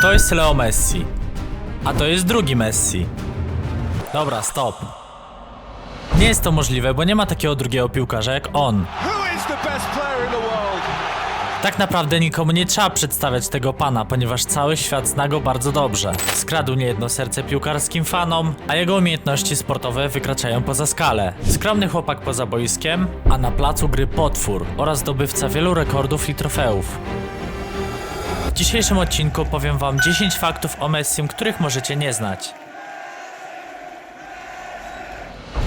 To jest Leo Messi. A to jest drugi Messi. Dobra, stop. Nie jest to możliwe, bo nie ma takiego drugiego piłkarza jak on. Tak naprawdę nikomu nie trzeba przedstawiać tego pana, ponieważ cały świat zna go bardzo dobrze. Skradł niejedno serce piłkarskim fanom, a jego umiejętności sportowe wykraczają poza skalę. Skromny chłopak poza boiskiem, a na placu gry potwór oraz zdobywca wielu rekordów i trofeów. Dzisiejszym odcinku powiem wam 10 faktów o Messim, których możecie nie znać.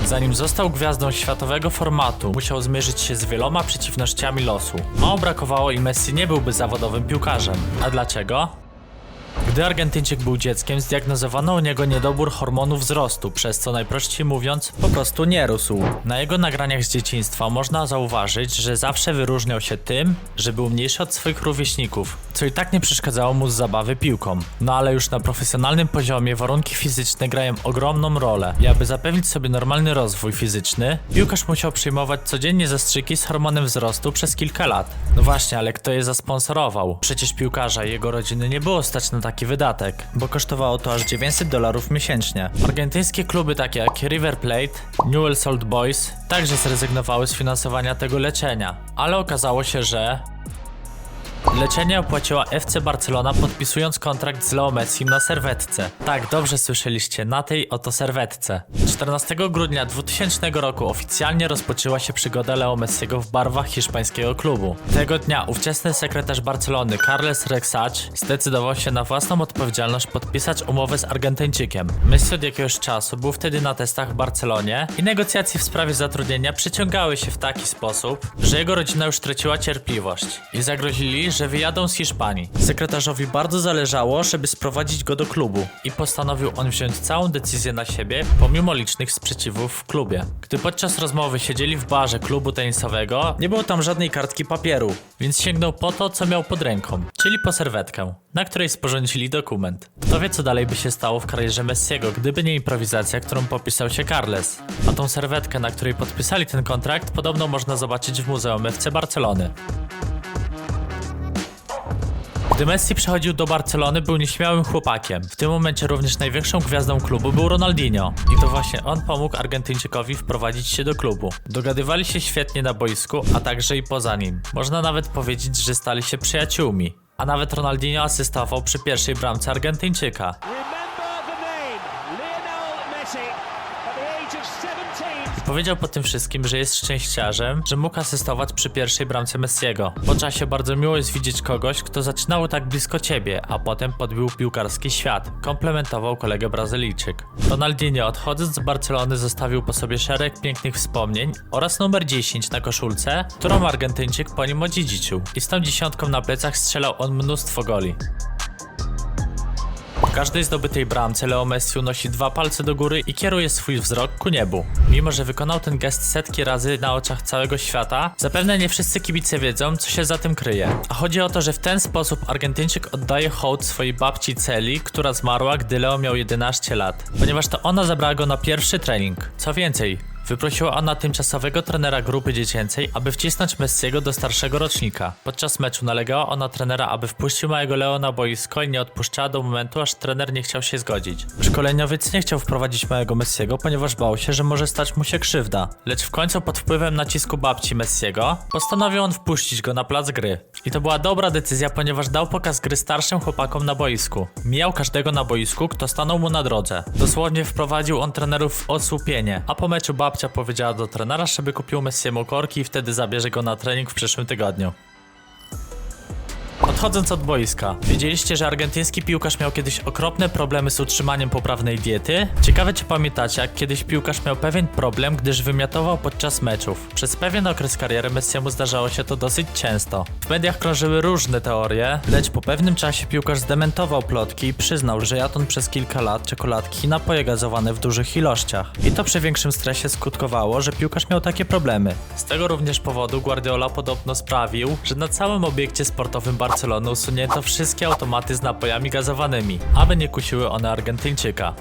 Zanim został gwiazdą światowego formatu, musiał zmierzyć się z wieloma przeciwnościami losu. Mało brakowało i Messi nie byłby zawodowym piłkarzem. A dlaczego? Gdy Argentyńczyk był dzieckiem, zdiagnozowano u niego niedobór hormonu wzrostu, przez co najprościej mówiąc, po prostu nie rósł. Na jego nagraniach z dzieciństwa można zauważyć, że zawsze wyróżniał się tym, że był mniejszy od swoich rówieśników, co i tak nie przeszkadzało mu z zabawy piłką. No ale już na profesjonalnym poziomie warunki fizyczne grają ogromną rolę i aby zapewnić sobie normalny rozwój fizyczny, piłkarz musiał przyjmować codziennie zastrzyki z hormonem wzrostu przez kilka lat. No właśnie, ale kto je zasponsorował? Przecież piłkarza i jego rodziny nie było stać na taki wydatek, bo kosztowało to aż 900 dolarów miesięcznie. Argentyńskie kluby takie jak River Plate, Newell's Old Boys także zrezygnowały z finansowania tego leczenia, ale okazało się, że Leczenie opłaciła FC Barcelona podpisując kontrakt z Leo Messim na serwetce. Tak, dobrze słyszeliście, na tej oto serwetce. 14 grudnia 2000 roku oficjalnie rozpoczęła się przygoda Leo Messiego w barwach hiszpańskiego klubu. Tego dnia ówczesny sekretarz Barcelony Carles Rexach zdecydował się na własną odpowiedzialność podpisać umowę z Argentyńczykiem. Messi od jakiegoś czasu był wtedy na testach w Barcelonie i negocjacje w sprawie zatrudnienia przeciągały się w taki sposób, że jego rodzina już traciła cierpliwość i zagrozili, że wyjadą z Hiszpanii. Sekretarzowi bardzo zależało, żeby sprowadzić go do klubu i postanowił on wziąć całą decyzję na siebie, pomimo licznych sprzeciwów w klubie. Gdy podczas rozmowy siedzieli w barze klubu tenisowego, nie było tam żadnej kartki papieru, więc sięgnął po to, co miał pod ręką, czyli po serwetkę, na której sporządzili dokument. Kto wie, co dalej by się stało w karierze Messiego, gdyby nie improwizacja, którą popisał się Carles. A tą serwetkę, na której podpisali ten kontrakt, podobno można zobaczyć w Muzeum FC Barcelony. Gdy Messi przechodził do Barcelony, był nieśmiałym chłopakiem. W tym momencie również największą gwiazdą klubu był Ronaldinho. I to właśnie on pomógł Argentyńczykowi wprowadzić się do klubu. Dogadywali się świetnie na boisku, a także i poza nim. Można nawet powiedzieć, że stali się przyjaciółmi. A nawet Ronaldinho asystował przy pierwszej bramce Argentyńczyka. Powiedział po tym wszystkim, że jest szczęściarzem, że mógł asystować przy pierwszej bramce Messiego. Po czasie bardzo miło jest widzieć kogoś, kto zaczynał tak blisko ciebie, a potem podbił piłkarski świat. Komplementował kolegę Brazylijczyk. Ronaldinho odchodząc z Barcelony zostawił po sobie szereg pięknych wspomnień oraz numer 10 na koszulce, którą Argentyńczyk po nim odziedziczył. I z tą dziesiątką na plecach strzelał on mnóstwo goli. Każdej zdobytej bramce Leo Messi unosi dwa palce do góry i kieruje swój wzrok ku niebu. Mimo, że wykonał ten gest setki razy na oczach całego świata, zapewne nie wszyscy kibice wiedzą, co się za tym kryje. A chodzi o to, że w ten sposób Argentyńczyk oddaje hołd swojej babci Celi, która zmarła, gdy Leo miał 11 lat, ponieważ to ona zabrała go na pierwszy trening. Co więcej, Wyprosiła ona tymczasowego trenera grupy dziecięcej, aby wcisnąć Messiego do starszego rocznika. Podczas meczu nalegała ona trenera, aby wpuścił małego Leo na boisko i nie odpuszczała do momentu, aż trener nie chciał się zgodzić. Szkoleniowiec nie chciał wprowadzić małego Messiego, ponieważ bał się, że może stać mu się krzywda. Lecz w końcu pod wpływem nacisku babci Messiego postanowił on wpuścić go na plac gry. I to była dobra decyzja, ponieważ dał pokaz gry starszym chłopakom na boisku. Mijał każdego na boisku, kto stanął mu na drodze. Dosłownie wprowadził on trenerów w osłupienie, a po meczu babcia powiedziała do trenera, żeby kupił Messiemu korki i wtedy zabierze go na trening w przyszłym tygodniu. Odchodząc od boiska, wiedzieliście, że argentyński piłkarz miał kiedyś okropne problemy z utrzymaniem poprawnej diety? Ciekawe czy pamiętacie, jak kiedyś piłkarz miał pewien problem, gdyż wymiotował podczas meczów. Przez pewien okres kariery Messiemu zdarzało się to dosyć często. W mediach krążyły różne teorie, lecz po pewnym czasie piłkarz zdementował plotki i przyznał, że jadł przez kilka lat czekoladki i napoje gazowane w dużych ilościach. I to przy większym stresie skutkowało, że piłkarz miał takie problemy. Z tego również powodu Guardiola podobno sprawił, że na całym obiekcie sportowym Barcelony usunięto wszystkie automaty z napojami gazowanymi, aby nie kusiły one Argentyńczyka.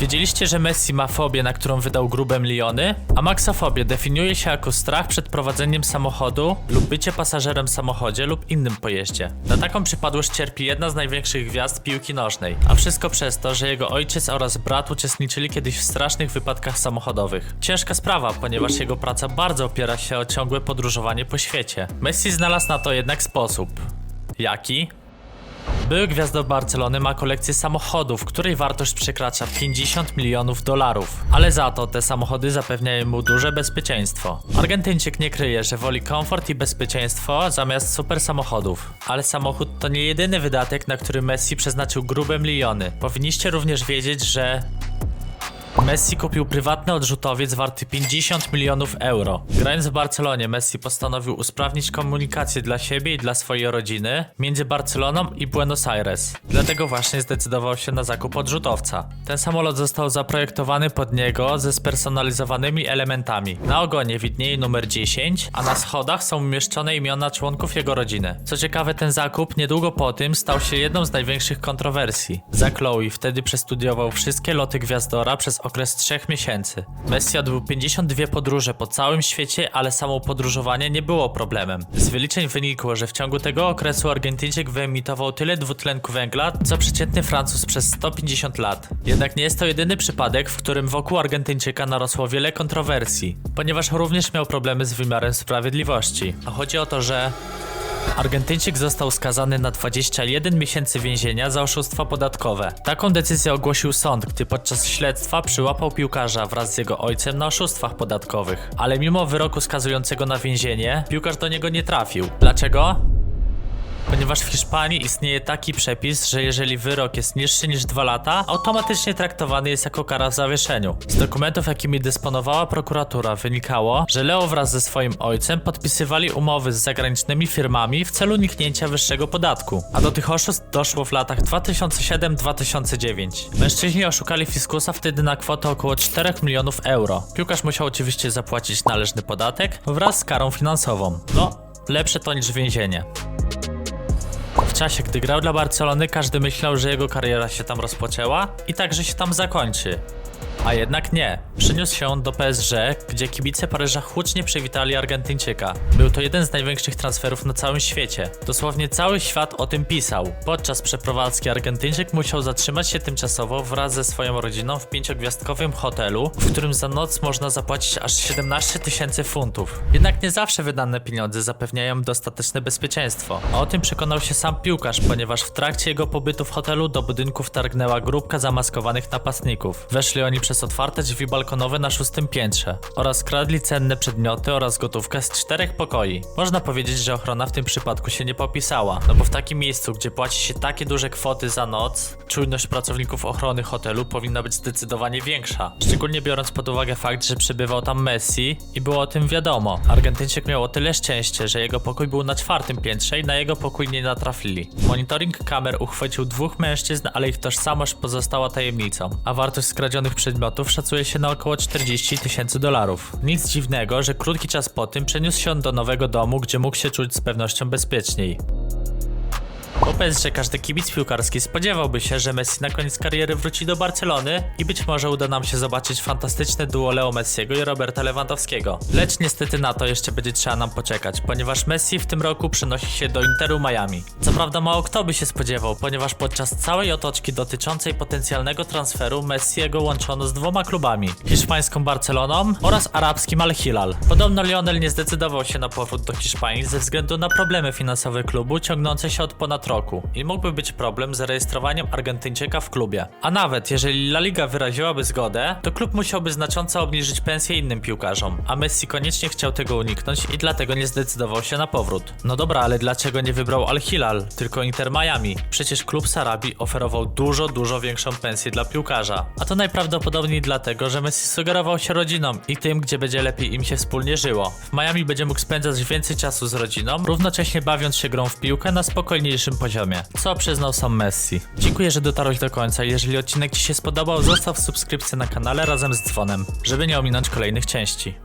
Wiedzieliście, że Messi ma fobię, na którą wydał grube miliony? A maksofobię definiuje się jako strach przed prowadzeniem samochodu lub bycie pasażerem w samochodzie lub innym pojeździe. Na taką przypadłość cierpi jedna z największych gwiazd piłki nożnej. A wszystko przez to, że jego ojciec oraz brat uczestniczyli kiedyś w strasznych wypadkach samochodowych. Ciężka sprawa, ponieważ jego praca bardzo opiera się o ciągłe podróżowanie po świecie. Messi znalazł na to jednak sposób. Jaki? Były gwiazdą Barcelony ma kolekcję samochodów, której wartość przekracza 50 milionów dolarów. Ale za to te samochody zapewniają mu duże bezpieczeństwo. Argentyńczyk nie kryje, że woli komfort i bezpieczeństwo zamiast super samochodów. Ale samochód to nie jedyny wydatek, na który Messi przeznaczył grube miliony. Powinniście również wiedzieć, że Messi kupił prywatny odrzutowiec warty 50 milionów euro. Grając w Barcelonie, Messi postanowił usprawnić komunikację dla siebie i dla swojej rodziny między Barceloną i Buenos Aires. Dlatego właśnie zdecydował się na zakup odrzutowca. Ten samolot został zaprojektowany pod niego ze spersonalizowanymi elementami. Na ogonie widnieje numer 10, a na schodach są umieszczone imiona członków jego rodziny. Co ciekawe, ten zakup niedługo po tym stał się jedną z największych kontrowersji. Za Chloe wtedy przestudiował wszystkie loty Gwiazdora przez okres 3 miesięcy. Messi odbył 52 podróże po całym świecie, ale samo podróżowanie nie było problemem. Z wyliczeń wynikło, że w ciągu tego okresu Argentyńczyk wyemitował tyle dwutlenku węgla, co przeciętny Francuz przez 150 lat. Jednak nie jest to jedyny przypadek, w którym wokół Argentyńczyka narosło wiele kontrowersji, ponieważ również miał problemy z wymiarem sprawiedliwości. A chodzi o to, że Argentyńczyk został skazany na 21 miesięcy więzienia za oszustwa podatkowe. Taką decyzję ogłosił sąd, gdy podczas śledztwa przyłapał piłkarza wraz z jego ojcem na oszustwach podatkowych. Ale mimo wyroku skazującego na więzienie, piłkarz do niego nie trafił. Dlaczego? Ponieważ w Hiszpanii istnieje taki przepis, że jeżeli wyrok jest niższy niż 2 lata, automatycznie traktowany jest jako kara w zawieszeniu. Z dokumentów, jakimi dysponowała prokuratura, wynikało, że Leo wraz ze swoim ojcem podpisywali umowy z zagranicznymi firmami w celu uniknięcia wyższego podatku. A do tych oszustw doszło w latach 2007-2009. Mężczyźni oszukali fiskusa wtedy na kwotę około 4 milionów euro. Piłkarz musiał oczywiście zapłacić należny podatek wraz z karą finansową. No, lepsze to niż więzienie. Czasie, gdy grał dla Barcelony, każdy myślał, że jego kariera się tam rozpoczęła i także się tam zakończy. A jednak nie. Przeniósł się on do PSG, gdzie kibice Paryża hucznie przywitali Argentyńczyka. Był to jeden z największych transferów na całym świecie. Dosłownie cały świat o tym pisał. Podczas przeprowadzki Argentyńczyk musiał zatrzymać się tymczasowo wraz ze swoją rodziną w pięciogwiazdkowym hotelu, w którym za noc można zapłacić aż 17 tysięcy funtów. Jednak nie zawsze wydane pieniądze zapewniają dostateczne bezpieczeństwo. A o tym przekonał się sam piłkarz, ponieważ w trakcie jego pobytu w hotelu do budynku wtargnęła grupka zamaskowanych napastników. Weszli oni przez otwarte drzwi balkonowe na szóstym piętrze oraz kradli cenne przedmioty oraz gotówkę z czterech pokoi. Można powiedzieć, że ochrona w tym przypadku się nie popisała, no bo w takim miejscu, gdzie płaci się takie duże kwoty za noc, czujność pracowników ochrony hotelu powinna być zdecydowanie większa. Szczególnie biorąc pod uwagę fakt, że przebywał tam Messi i było o tym wiadomo. Argentyńczyk miał o tyle szczęście, że jego pokój był na czwartym piętrze i na jego pokój nie natrafili. Monitoring kamer uchwycił dwóch mężczyzn, ale ich tożsamość pozostała tajemnicą, a wartość skradzionych przedmiotów szacuje się na około 40 tysięcy dolarów. Nic dziwnego, że krótki czas po tym przeniósł się on do nowego domu, gdzie mógł się czuć z pewnością bezpieczniej. Po PSG każdy kibic piłkarski spodziewałby się, że Messi na koniec kariery wróci do Barcelony i być może uda nam się zobaczyć fantastyczne duo Leo Messiego i Roberta Lewandowskiego. Lecz niestety na to jeszcze będzie trzeba nam poczekać, ponieważ Messi w tym roku przenosi się do Interu Miami. Co prawda mało kto by się spodziewał, ponieważ podczas całej otoczki dotyczącej potencjalnego transferu Messiego łączono z dwoma klubami, hiszpańską Barceloną oraz arabskim Al Hilal. Podobno Lionel nie zdecydował się na powrót do Hiszpanii ze względu na problemy finansowe klubu ciągnące się od ponad roku i mógłby być problem z zarejestrowaniem Argentyńczyka w klubie. A nawet jeżeli La Liga wyraziłaby zgodę, to klub musiałby znacząco obniżyć pensję innym piłkarzom, a Messi koniecznie chciał tego uniknąć i dlatego nie zdecydował się na powrót. No dobra, ale dlaczego nie wybrał Al Hilal, tylko Inter Miami? Przecież klub z Arabii oferował dużo, dużo większą pensję dla piłkarza. A to najprawdopodobniej dlatego, że Messi sugerował się rodzinom i tym, gdzie będzie lepiej im się wspólnie żyło. W Miami będzie mógł spędzać więcej czasu z rodziną, równocześnie bawiąc się grą w piłkę na spokojniejszym poziomie, co przyznał sam Messi. Dziękuję, że dotarłeś do końca. Jeżeli odcinek Ci się spodobał, zostaw subskrypcję na kanale razem z dzwonem, żeby nie ominąć kolejnych części.